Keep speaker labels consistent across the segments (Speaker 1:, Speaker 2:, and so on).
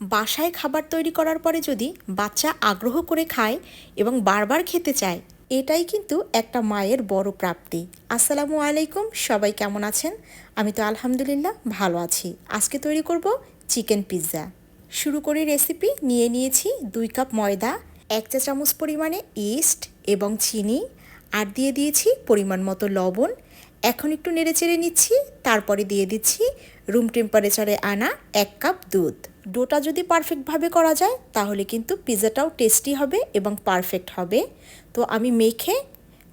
Speaker 1: বাসায় খাবার তৈরি করার পরে যদি বাচ্চা আগ্রহ করে খায় এবং বারবার খেতে চায়, এটাই কিন্তু একটা মায়ের বড় প্রাপ্তি। আসসালামু আলাইকুম, সবাই কেমন আছেন? আমি তো আলহামদুলিল্লাহ ভালো আছি। আজকে তৈরি করব চিকেন পিৎজা। শুরু করি রেসিপি, নিয়ে নিয়েছি দুই কাপ ময়দা, এক চা চামচ পরিমাণে ইস্ট এবং চিনি, আর দিয়ে দিয়েছি পরিমাণ মতো লবণ এখন একটু নেড়ে চেড়ে নিচ্ছি, তারপরে দিয়ে দিচ্ছি রুম টেম্পারেচারে আনা এক কাপ দুধ। ডোটা যদি পারফেক্টভাবে করা যায়, তাহলে কিন্তু পিৎজাটাও টেস্টি হবে এবং পারফেক্ট হবে। তো আমি মেখে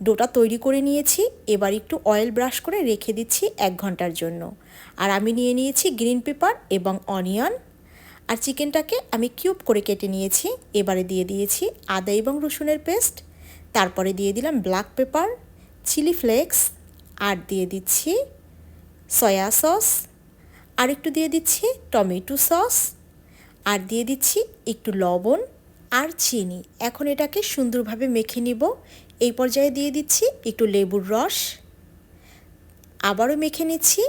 Speaker 1: ডোটা তৈরি করে নিয়েছি, এবার একটু অয়েল ব্রাশ করে রেখে দিচ্ছি এক ঘণ্টার জন্য। আর আমি নিয়ে নিয়েছি গ্রিন পেপার এবং অনিয়ন আর চিকেনটাকে আমি কিউব করে কেটে নিয়েছি, এবারে দিয়ে দিয়েছি আদা এবং রসুনের পেস্ট তারপরে দিয়ে দিলাম ব্ল্যাক পেপার চিলি ফ্লেক্স আর দিয়ে দিচ্ছি সয়া সস আর একটু দিয়ে দিচ্ছি টমেটো সস আর দিয়ে দিচ্ছি একটু লবণ আর চিনি। এখন এটাকে সুন্দরভাবে মেখে নিব। এই পর্যায়ে দিয়ে দিচ্ছি একটু লেবুর রস। আবারও মেখে নিচ্ছি।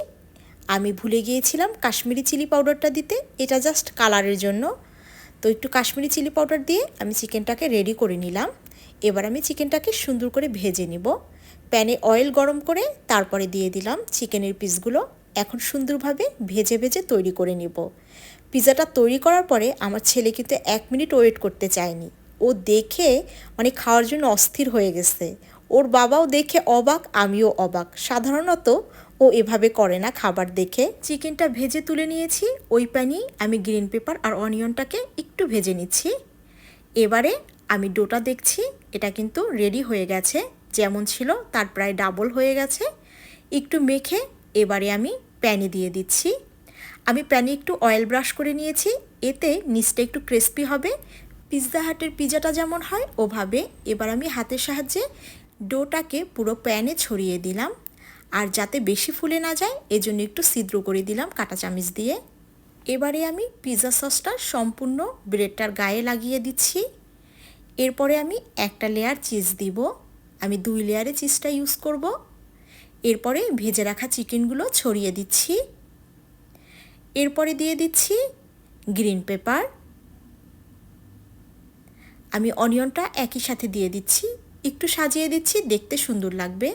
Speaker 1: আমি ভুলে গিয়েছিলাম কাশ্মীরি চিলি পাউডারটা দিতে। এটা জাস্ট কালারের জন্য। তো একটু কাশ্মীরি চিলি পাউডার দিয়ে আমি চিকেনটাকে রেডি করে নিলাম। এবার আমি চিকেনটাকে সুন্দর করে ভেজে নিব। প্যানে অয়েল গরম করে তারপরে দিয়ে দিলাম চিকেনের পিসগুলো। এখন সুন্দরভাবে ভেজে ভেজে তৈরি করে নিব। পিৎজাটা তৈরি করার পরে আমার ছেলে কিন্তু এক মিনিট ওয়েট করতে চায়নি। ও দেখে মানে খাওয়ার জন্য অস্থির হয়ে গেছে। ওর বাবাও দেখে অবাক, আমিও অবাক। সাধারণত ও এভাবে করে না খাবার দেখে। চিকেনটা ভেজে তুলে নিয়েছি, ওই প্যানেই আমি গ্রিন পেপার আর অনিয়নটাকে একটু ভেজে নিচ্ছি। এবারে আমি ডোটা দেখছি, এটা কিন্তু রেডি হয়ে গেছে। যেমন ছিল, তার প্রায় ডাবল হয়ে গেছে। একটু মেখে এবারে আমি প্যানে দিয়ে দিচ্ছি। আমি প্যানে একটু অয়েল ব্রাশ করে নিয়েছি, এতে নিচটা একটু ক্রিস্পি হবে। পিৎজা হাটের পিজাটা যেমন হয়, ওভাবে এবার আমি হাতের সাহায্যে ডোটাকে পুরো প্যানে ছড়িয়ে দিলাম। আর যাতে বেশি ফুলে না যায়, এজন্য একটু ছিদ্র করে দিলাম কাটা চামিচ দিয়ে। এবারে আমি পিৎজা সসটা সম্পূর্ণ ব্রেডটার গায়ে লাগিয়ে দিচ্ছি। এরপরে আমি একটা লেয়ার চিজ দিব। আমি দুই লেয়ারে চিজটা ইউজ করব। এরপরে ভেজে রাখা চিকেনগুলো ছড়িয়ে দিচ্ছি। এরপরে দিয়ে দিচ্ছি গ্রিন পেপার আমি অনিয়নটা একই সাথে দিয়ে দিচ্ছি। একটু সাজিয়ে দিচ্ছি, দেখতে সুন্দর লাগবে।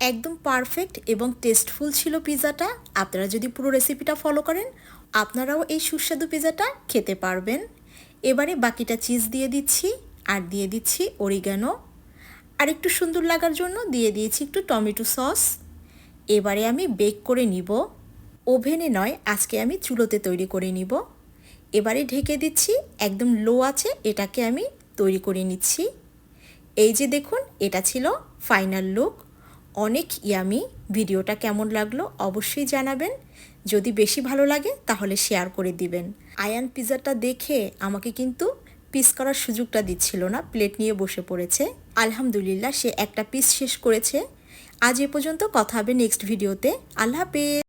Speaker 1: একদম পারফেক্ট এবং টেস্টফুল ছিল পিৎজাটা আপনারা যদি পুরো রেসিপিটা ফলো করেন, আপনারাও এই সুস্বাদু পিৎজাটা খেতে পারবেন। এবারে বাকিটা চিজ দিয়ে দিচ্ছি। আর দিয়ে দিচ্ছি অরিগানো আর একটু সুন্দর লাগার জন্য দিয়ে দিয়েছি একটু টমেটো সস। এবারে আমি বেক করে নিব। ওভেনে নয়, আজকে আমি চুলোতে তৈরি করে নিব। এবারে ঢেকে দিচ্ছি, একদম লো আছে, এটাকে আমি তৈরি করে নিচ্ছি। এই যে দেখুন, এটা ছিল ফাইনাল লুক অনেক ইয়ামি ভিডিওটা কেমন লাগল অবশ্যই জানাবেন। যদি বেশি ভালো লাগে, তাহলে শেয়ার করে দিবেন। আয়ান পিজাটা দেখে আমাকে কিন্তু পিস করার সুযোগটা দিচ্ছিল না প্লেট নিয়ে বসে পড়েছে। আলহামদুলিল্লাহ, সে একটা পিস শেষ করেছে। আজ এ পর্যন্ত কথা হবে নেক্সট ভিডিওতে আল্লাহ হাফেজ।